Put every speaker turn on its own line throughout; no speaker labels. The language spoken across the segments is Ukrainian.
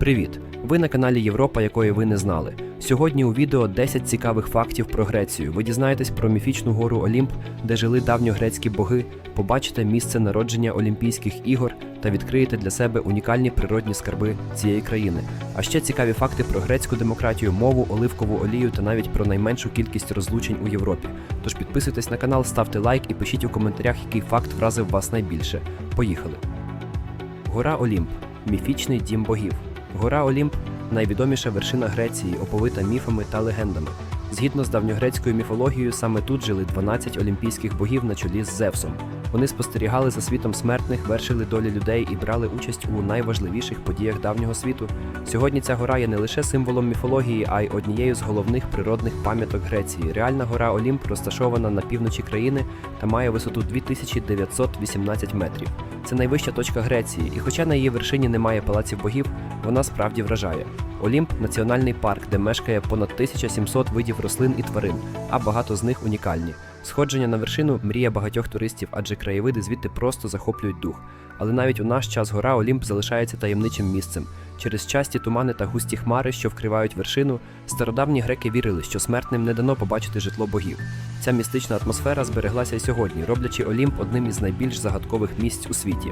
Привіт! Ви на каналі Європа, якої ви не знали. Сьогодні у відео 10 цікавих фактів про Грецію. Ви дізнаєтесь про міфічну гору Олімп, де жили давньогрецькі боги, побачите місце народження Олімпійських ігор та відкриєте для себе унікальні природні скарби цієї країни. А ще цікаві факти про грецьку демократію, мову, оливкову олію та навіть про найменшу кількість розлучень у Європі. Тож підписуйтесь на канал, ставте лайк і пишіть у коментарях, який факт вразив вас найбільше. Поїхали! Гора Олімп міфічний дім богів. Гора Олімп найвідоміша вершина Греції, оповита міфами та легендами. Згідно з давньогрецькою міфологією, саме тут жили 12 олімпійських богів на чолі з Зевсом. Вони спостерігали за світом смертних, вершили долі людей і брали участь у найважливіших подіях давнього світу. Сьогодні ця гора є не лише символом міфології, а й однією з головних природних пам'яток Греції. Реальна гора Олімп розташована на півночі країни та має висоту 2918 метрів. Це найвища точка Греції, і хоча на її вершині немає палаців богів, вона справді вражає. Олімп національний парк, де мешкає понад 1700 видів рослин і тварин, а багато з них унікальні. Сходження на вершину мрія багатьох туристів, адже краєвиди звідти просто захоплюють дух. Але навіть у наш час гора Олімп залишається таємничим місцем. Через часті тумани та густі хмари, що вкривають вершину, стародавні греки вірили, що смертним не дано побачити житло богів. Ця містична атмосфера збереглася й сьогодні, роблячи Олімп одним із найбільш загадкових місць у світі.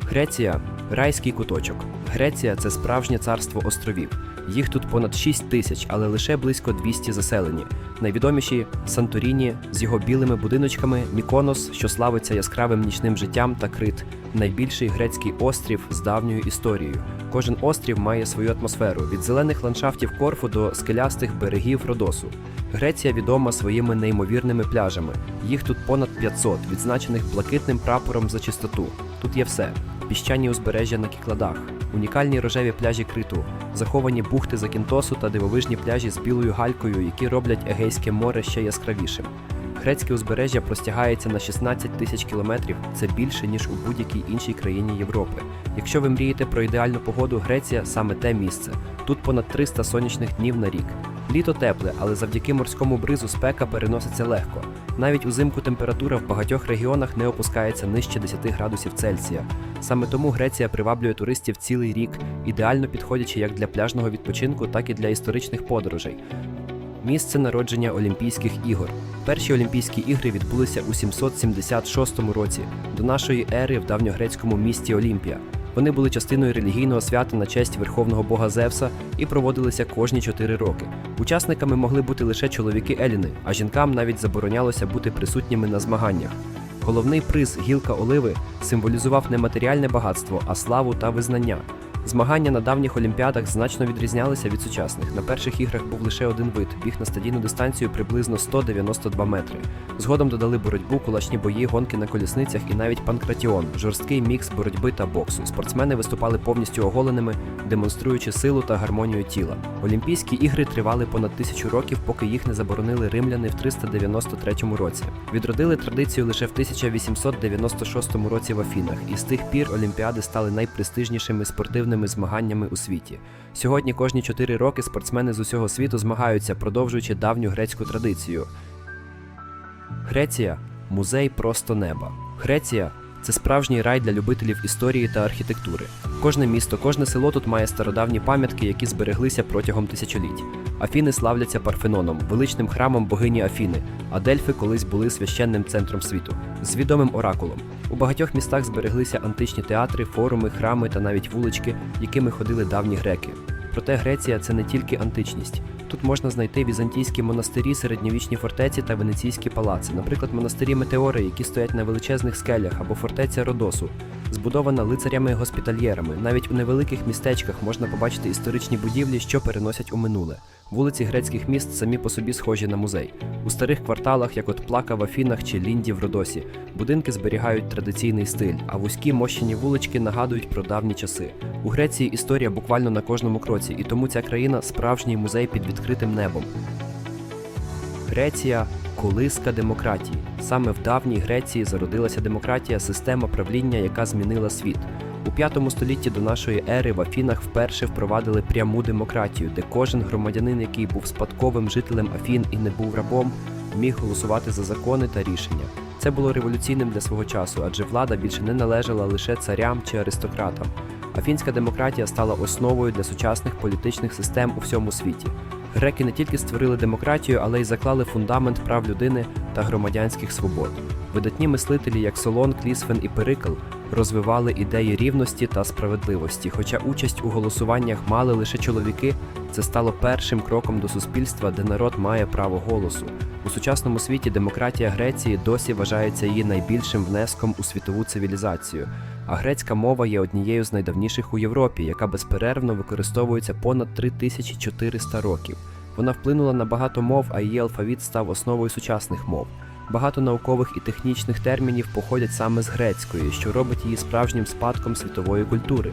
Греція райський куточок. Греція це справжнє царство островів. Їх тут понад 6 тисяч, але лише близько 200 заселені. Найвідоміші Санторіні з його білими будиночками, Міконос, що славиться яскравим нічним життям, та Крит найбільший грецький острів з давньою історією. Кожен острів має свою атмосферу від зелених ландшафтів Корфу до скелястих берегів Родосу. Греція відома своїми неймовірними пляжами. Їх тут понад 500, відзначених блакитним прапором за чистоту. Тут є все: піщані узбережжя на кікладах, унікальні рожеві пляжі Криту, заховані бухти Закінтосу та дивовижні пляжі з білою галькою, які роблять Егейське море ще яскравішим. Грецьке узбережжя простягається на 16 тисяч кілометрів. Це більше ніж у будь-якій іншій країні Європи. Якщо ви мрієте про ідеальну погоду, Греція саме те місце. Тут понад 300 сонячних днів на рік. Літо тепле, але завдяки морському бризу спека переноситься легко. Навіть узимку температура в багатьох регіонах не опускається нижче 10 градусів Цельсія. Саме тому Греція приваблює туристів цілий рік, ідеально підходячи як для пляжного відпочинку, так і для історичних подорожей. Місце народження Олімпійських ігор. Перші Олімпійські ігри відбулися у 776 році до нашої ери в давньогрецькому місті Олімпія. Вони були частиною релігійного свята на честь верховного бога Зевса і проводилися кожні 4 роки. Учасниками могли бути лише чоловіки Еліни, а жінкам навіть заборонялося бути присутніми на змаганнях. Головний приз гілка оливи символізував не матеріальне багатство, а славу та визнання. Змагання на давніх олімпіадах значно відрізнялися від сучасних. На перших іграх був лише один вид біг на стадійну дистанцію приблизно 192 метри. Згодом додали боротьбу, кулачні бої, гонки на колісницях і навіть панкратіон жорсткий мікс боротьби та боксу. Спортсмени виступали повністю оголеними, демонструючи силу та гармонію тіла. Олімпійські ігри тривали понад тисячу років, поки їх не заборонили римляни в 393 році. Відродили традицію лише в 1896 році в Афінах, і з тих пір Олімпіади стали найпрестижнішими спортивними змаганнями у світі. Сьогодні кожні 4 роки спортсмени з усього світу змагаються, продовжуючи давню грецьку традицію. Греція музей просто неба. Греція це справжній рай для любителів історії та архітектури. Кожне місто, кожне село тут має стародавні пам'ятки, які збереглися протягом тисячоліть. Афіни славляться Парфеноном, величним храмом богині Афіни, а Дельфи колись були священним центром світу з відомим оракулом. У багатьох містах збереглися античні театри, форуми, храми та навіть вулички, якими ходили давні греки. Проте Греція це не тільки античність. Тут можна знайти візантійські монастирі, середньовічні фортеці та венеційські палаци, наприклад, монастирі Метеори, які стоять на величезних скелях, або фортеця Родосу, збудована лицарями-госпітальєрами. Навіть у невеликих містечках можна побачити історичні будівлі, що переносять у минуле. Вулиці грецьких міст самі по собі схожі на музей. У старих кварталах, як от Плака в Афінах чи Лінді в Родосі, будинки зберігають традиційний стиль, а вузькі мощені вулички нагадують про давні часи. У Греції історія буквально на кожному кроці, і тому ця країна справжній музей під відкритим небом. Греція колиска демократії. Саме в давній Греції зародилася демократія, система правління, яка змінила світ. У 5 столітті до нашої ери в Афінах вперше впровадили пряму демократію, де кожен громадянин, який був спадковим жителем Афін і не був рабом, міг голосувати за закони та рішення. Це було революційним для свого часу, адже влада більше не належала лише царям чи аристократам, Афінська демократія стала основою для сучасних політичних систем у всьому світі. Греки не тільки створили демократію, але й заклали фундамент прав людини та громадянських свобод. Видатні мислителі, як Солон, Клісфен і Перикл, розвивали ідеї рівності та справедливості. Хоча участь у голосуваннях мали лише чоловіки, це стало першим кроком до суспільства, де народ має право голосу. У сучасному світі демократія Греції досі вважається її найбільшим внеском у світову цивілізацію. А грецька мова є однією з найдавніших у Європі, яка безперервно використовується понад 3400 років. Вона вплинула на багато мов, а її алфавіт став основою сучасних мов. Багато наукових і технічних термінів походять саме з грецької, що робить її справжнім спадком світової культури.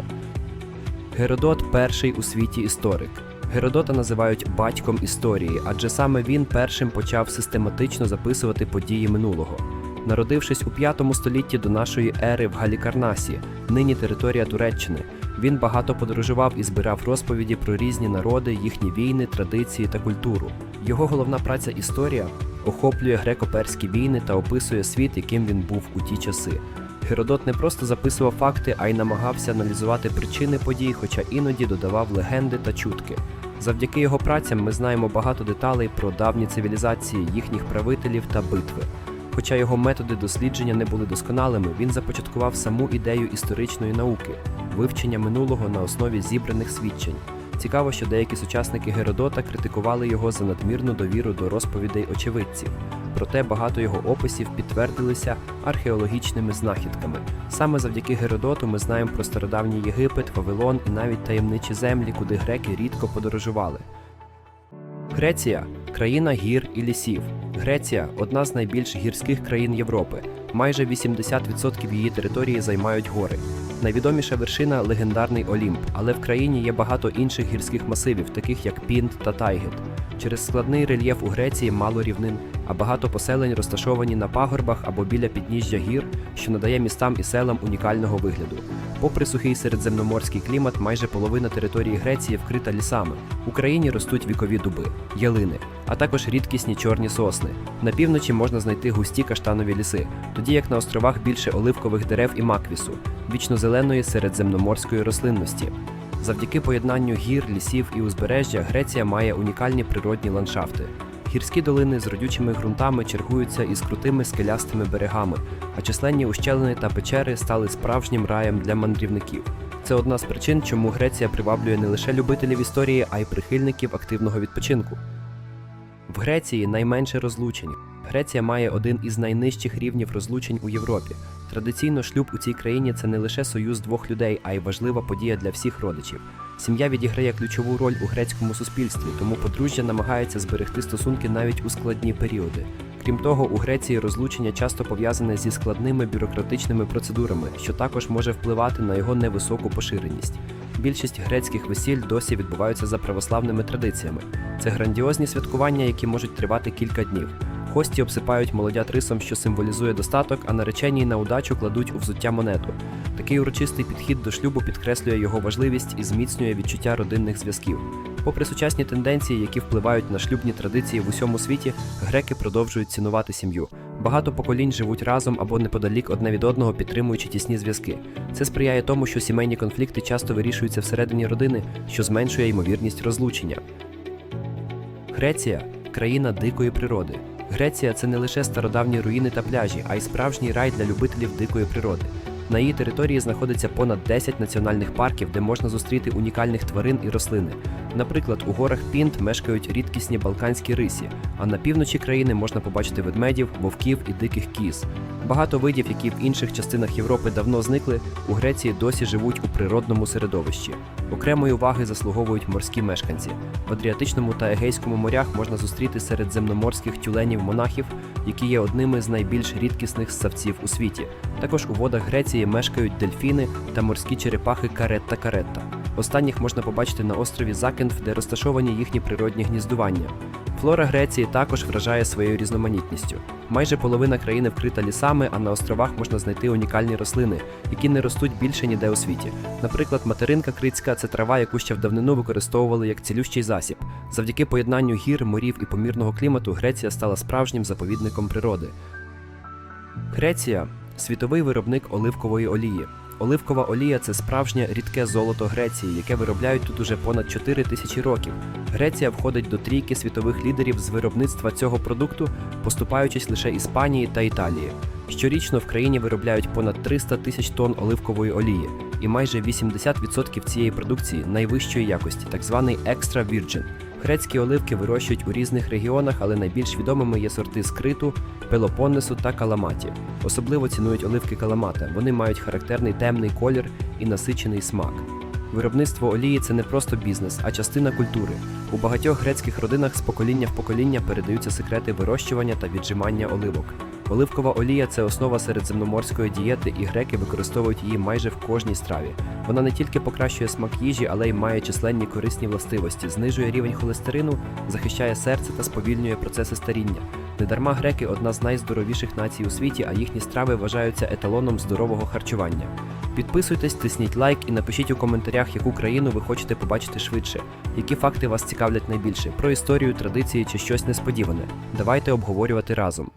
Геродот перший у світі історик. Геродота називають батьком історії, адже саме він першим почав систематично записувати події минулого. Народившись у 5 столітті до нашої ери в Галікарнасі, нині територія Туреччини, він багато подорожував і збирав розповіді про різні народи, їхні війни, традиції та культуру. Його головна праця історія охоплює греко-перські війни та описує світ, яким він був у ті часи. Геродот не просто записував факти, а й намагався аналізувати причини подій, хоча іноді додавав легенди та чутки. Завдяки його працям ми знаємо багато деталей про давні цивілізації, їхніх правителів та битви. Хоча його методи дослідження не були досконалими, він започаткував саму ідею історичної науки вивчення минулого на основі зібраних свідчень. Цікаво, що деякі сучасники Геродота критикували його за надмірну довіру до розповідей очевидців. Проте багато його описів підтвердилися археологічними знахідками. Саме завдяки Геродоту ми знаємо про стародавній Єгипет, Вавилон і навіть таємничі землі, куди греки рідко подорожували. Греція країна гір і лісів. Греція одна з найбільш гірських країн Європи. Майже 80% її території займають гори. Найвідоміша вершина легендарний Олімп, але в країні є багато інших гірських масивів, таких як Пінт та Тайгет. Через складний рельєф у Греції мало рівнин, а багато поселень розташовані на пагорбах або біля підніжжя гір, що надає містам і селам унікального вигляду. Попри сухий середземноморський клімат, майже половина території Греції вкрита лісами. В Україні ростуть вікові дуби, ялини, а також рідкісні чорні сосни. На півночі можна знайти густі каштанові ліси, тоді як на островах більше оливкових дерев і маквісу, вічно зеленої середземноморської рослинності. Завдяки поєднанню гір, лісів і узбережжя Греція має унікальні природні ландшафти. Гірські долини з родючими ґрунтами чергуються із крутими скелястими берегами, а численні ущелини та печери стали справжнім раєм для мандрівників. Це одна з причин, чому Греція приваблює не лише любителів історії, а й прихильників активного відпочинку. В Греції найменше розлучень. Греція має один із найнижчих рівнів розлучень у Європі. Традиційно шлюб у цій країні це не лише союз двох людей, а й важлива подія для всіх родичів. Сім'я відіграє ключову роль у грецькому суспільстві, тому подружжя намагається зберегти стосунки навіть у складні періоди. Крім того, у Греції розлучення часто пов'язане зі складними бюрократичними процедурами, що також може впливати на його невисоку поширеність. Більшість грецьких весіль досі відбуваються за православними традиціями. Це грандіозні святкування, які можуть тривати кілька днів. Гості обсипають молодят рисом, що символізує достаток, а наречені на удачу кладуть у взуття монету. Такий урочистий підхід до шлюбу підкреслює його важливість і зміцнює відчуття родинних зв'язків. Попри сучасні тенденції, які впливають на шлюбні традиції в усьому світі, греки продовжують цінувати сім'ю. Багато поколінь живуть разом або неподалік одне від одного, підтримуючи тісні зв'язки. Це сприяє тому, що сімейні конфлікти часто вирішуються всередині родини, що зменшує ймовірність розлучення. Греція країна дикої природи. Греція це не лише стародавні руїни та пляжі, а й справжній рай для любителів дикої природи. На її території знаходиться понад 10 національних парків, де можна зустріти унікальних тварин і рослини. Наприклад, у горах Пінт мешкають рідкісні балканські рисі, а на півночі країни можна побачити ведмедів, вовків і диких кіз. Багато видів, які в інших частинах Європи давно зникли, у Греції досі живуть у природному середовищі. Окремої уваги заслуговують морські мешканці. В Адріатичному та Егейському морях можна зустріти середземноморських тюленів-монахів, які є одними з найбільш рідкісних ссавців у світі. Також у водах Греції мешкають дельфіни та морські черепахи каретта каретта. Останніх можна побачити на острові Закенф, де розташовані їхні природні гніздування. Флора Греції також вражає своєю різноманітністю. Майже половина країни вкрита лісами, а на островах можна знайти унікальні рослини, які не ростуть більше ніде у світі. Наприклад, материнка крицька це трава, яку ще в давнину використовували як цілющий засіб. Завдяки поєднанню гір, морів і помірного клімату Греція стала справжнім заповідником природи. Греція світовий виробник оливкової олії. Оливкова олія це справжнє рідке золото Греції, яке виробляють тут уже понад 4 тисячі років. Греція входить до трійки світових лідерів з виробництва цього продукту, поступаючись лише Іспанії та Італії. Щорічно в країні виробляють понад 300 тисяч тонн оливкової олії, і майже 80% цієї продукції найвищої якості, так званий Extra Virgin. Грецькі оливки вирощують у різних регіонах, але найбільш відомими є сорти скриту, Пелопоннесу та Каламаті. Особливо цінують оливки Каламата. Вони мають характерний темний колір і насичений смак. Виробництво олії це не просто бізнес, а частина культури. У багатьох грецьких родинах з покоління в покоління передаються секрети вирощування та віджимання оливок. Оливкова олія це основа середземноморської дієти, і греки використовують її майже в кожній страві. Вона не тільки покращує смак їжі, але й має численні корисні властивості, знижує рівень холестерину, захищає серце та сповільнює процеси старіння. Недарма греки одна з найздоровіших націй у світі, а їхні страви вважаються еталоном здорового харчування. Підписуйтесь, тисніть лайк і напишіть у коментарях, яку країну ви хочете побачити швидше, які факти вас цікавлять найбільше про історію, традиції чи щось несподіване. Давайте обговорювати разом.